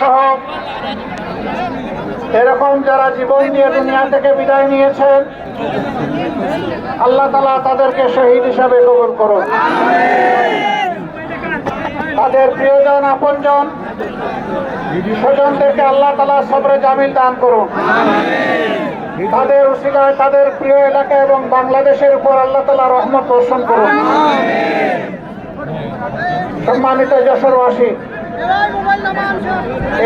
সহ এরকম যারা জীবন দিয়ে দুনিয়া থেকে বিদায় নিয়েছেন, আল্লাহ তালা তাদেরকে শহীদ হিসাবে কবুল করুন। তাদের প্রিয়জন, আপনজন, স্বজনদেরকে আল্লাহ তালা সবরে জামিল দান করুন। তাদের উসিলায় তাদের প্রিয় এলাকা এবং বাংলাদেশের উপর আল্লাহ তালা রহমত বর্ষণ করুন। সম্মানিত যশোরবাসী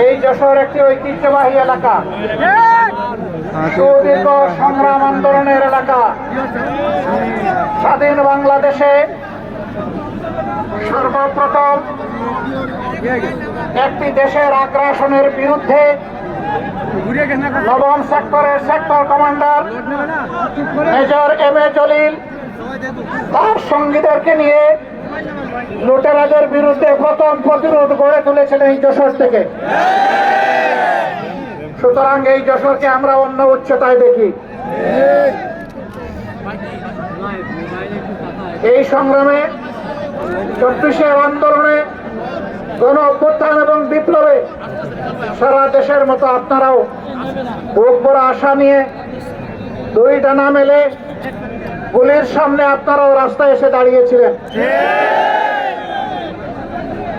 এই যশোর একটি ঐতিহ্যবাহী এলাকা। সুদীর্ঘ সংগ্রাম আন্দোলনের এলাকা। স্বাধীন বাংলাদেশে সর্বপ্রথম একটি দেশের আগ্রাসনের বিরুদ্ধে নবম সেক্টরের sector commander major M A Jalil তার সঙ্গীদেরকে নিয়ে লুটেরাদের বিরুদ্ধে প্রথম প্রতিরোধ গড়ে তুলেছিলেন এই যশোর থেকে। সুতরাং এই যশোরকে আমরা অন্য উচ্চতায় দেখি। এই সংগ্রামে চব্বিশের আন্দোলনে গণ অভ্যুত্থান এবং বিপ্লবে সারা দেশের মতো আপনারাও বুক বড় আশা নিয়ে দুই ডানা মেলে গুলির সামনে আপনারাও রাস্তায় এসে দাঁড়িয়েছিলেন।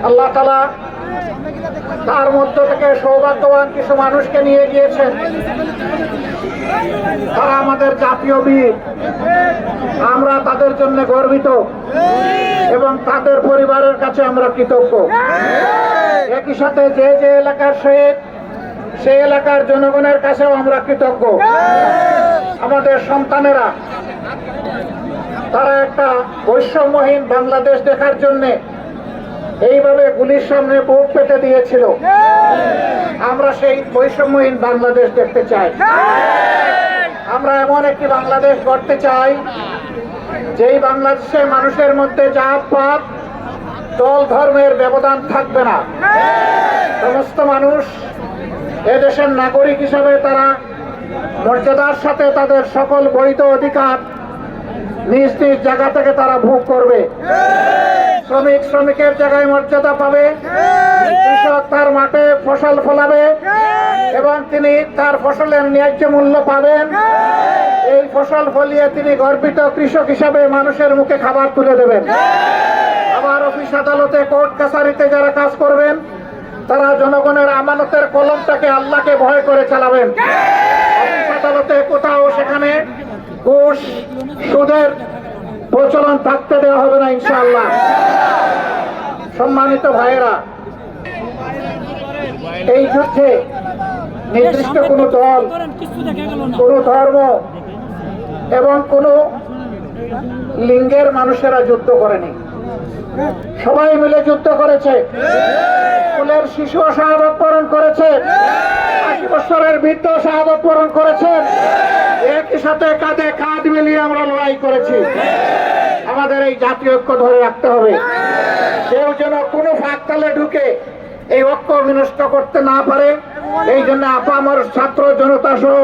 আল্লাহ তালা তার মধ্য থেকে সৌভাগ্যবান কিছু মানুষকে নিয়ে গিয়েছেন। তারা আমাদের জাতীয় বীর। আমরা তাদের জন্য গর্বিত এবং তাদের পরিবারের কাছে আমরা কৃতজ্ঞ। একই সাথে যে যে এলাকার শহীদ, সেই এলাকার জনগণের কাছেও আমরা কৃতজ্ঞ। আমাদের সন্তানেরা, তারা একটা বৈষম্যহীন বাংলাদেশ দেখার জন্যে এইভাবে গুলির সামনে বুক পেতে দিয়েছিল। আমরা সেই বৈষম্যহীন বাংলাদেশ দেখতে চাই। আমরা এমন একটি বাংলাদেশ গড়তে চাই যেই বাংলাদেশে মানুষের মধ্যে জাত পাত দল ধর্মের ব্যবধান থাকবে না। সমস্ত মানুষ এদেশের নাগরিক হিসাবে তারা মর্যাদার সাথে তাদের সকল বৈধ অধিকার নিজ নিজ জায়গা থেকে তারা ভোগ করবে। শ্রমিক শ্রমিকের জায়গায় মর্যাদা পাবে। কৃষক তার মাঠে ফসল ফলাবে এবং তিনি তার ফসলের ন্যায্য মূল্য পাবেন। এই ফসল ফলিয়ে তিনি গর্বিত কৃষক হিসাবে মানুষের মুখে খাবার তুলে দেবেন। আবার অফিস আদালতে কোর্ট কাছারিতে যারা কাজ করবেন, তারা জনগণের আমানতের কলমটাকে আল্লাহকে ভয় করে চালাবেন। অফিস আদালতে কোথাও সেখানে ঘুষ সুদের প্রচলন থাকতে দেওয়া হবে না ইনশাআল্লাহ। সম্মানিত ভাইয়েরা, এই যুদ্ধে নির্দিষ্ট কোনো দল, কোনো ধর্ম এবং কোনো লিঙ্গের মানুষেরা যুদ্ধ করেনি। সবাই মিলে যুদ্ধ করেছে। স্কুলের শিশু শাহাদত বরণ করেছে। আশি বছরের বৃদ্ধ শাহাদত বরণ করেছেন একই সাথে কাঁধে কাঁধ মিলিয়ে আমরা লড়াই করেছি। আমাদের এই জাতীয় ঐক্য ধরে রাখতে হবে। কেউ যেন কোনো ফাঁক তালে ঢুকে এই ঐক্য বিনষ্ট করতে না পারে, এই জন্য আপামর ছাত্র জনতা সহ